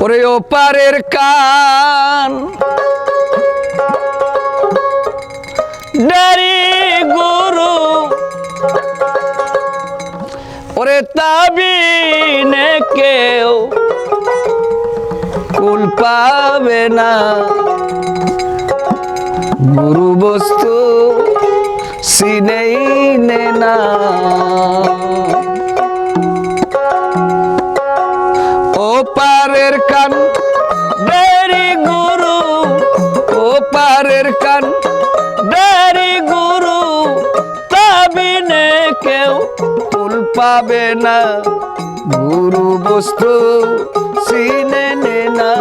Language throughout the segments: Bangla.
ওরে ওপারের কান। ডারি গুরু। ওরে তাবিনে কেউ কুল পাবে না। গুরু বস্তু সিনেই নে। পারের কান, দেরি গুরু, ও পারের কান, দেরি গুরু, তাবিনে কেউ ফুল পাবে না। গুরু বস্তু নে না।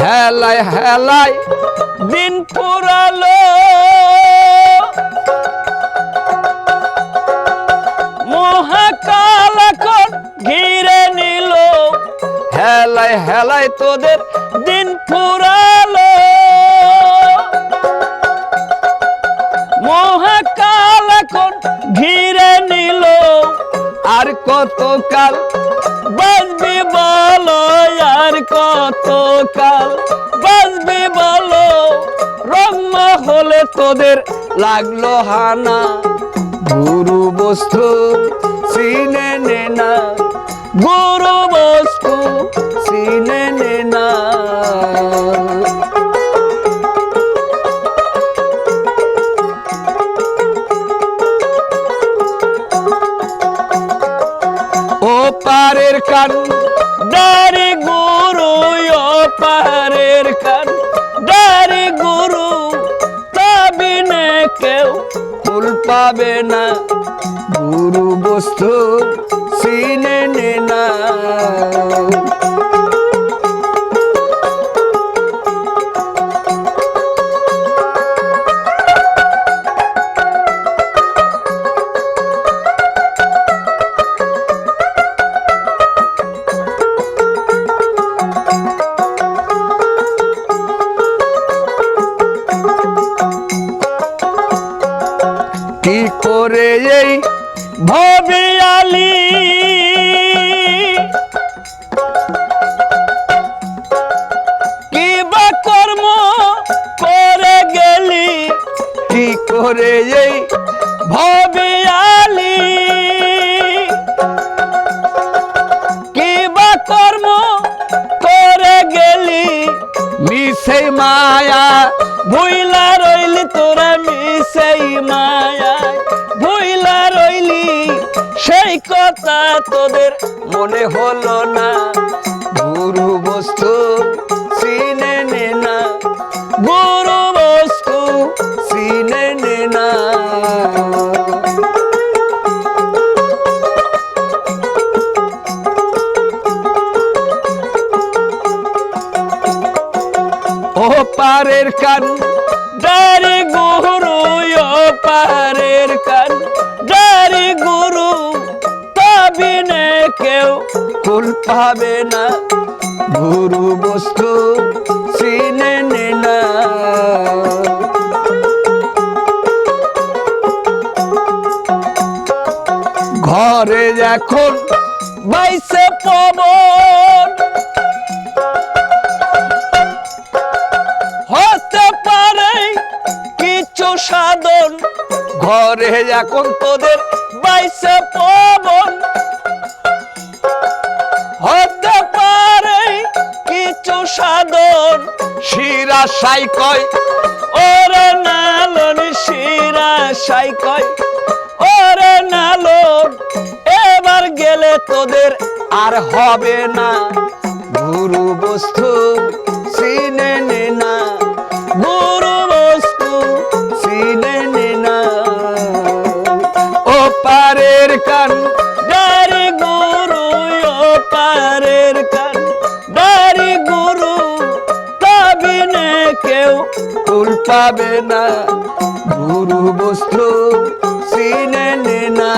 হেলায় হেলায় দিন পুরালো। মহাকাল এখন ঘিরে নিল। হেলায় হেলায় তোদের দিন ফুরালো। মহাকাল এখন ঘিরে নিল। আর কতকাল বাজবি বলো, আর কতকাল বাজবি বলো। রম্মা হলে তোদের লাগল হানা। গুরু বস্তু নে না, গুরু বস্তু সিনে নে না। ও পারের কান ডারি গুরু, ও পারের কান ডারি গুরু তাবিনে কেউ ফুল পাবে না। গুরু বস্তু সিনে নে না। কি করে এই ভবিয়ালি কি বা কর্ম করে গেলি? কি করে এই ভবিয়ালি কি বা কর্ম করে গেলি? মিশে মায়া, ভুইলা রইলি তোরা মিশাই মায়া। তোদের মনে হলো না। গুরু বস্তু সিনে নে না। গুরু বস্তু সিনে নে না। ও পারের কান ডারি গুরু ও পারের কেউ কুল পাবে না। গুরু বস্তু চিনে নে ঘরে এখন বাইসে পবন। হতে পারে কিছু সাধন। ঘরে এখন তোদের বাইসে পবন। শিরা সাই কয়, ওরে নালন শিরা সাই কয়, ওরে নালন, এবার গেলে তোদের আর হবে না। গুরু বস্তু সিনে কুল পাবে না। গুরু বস্তু সিনে নে না।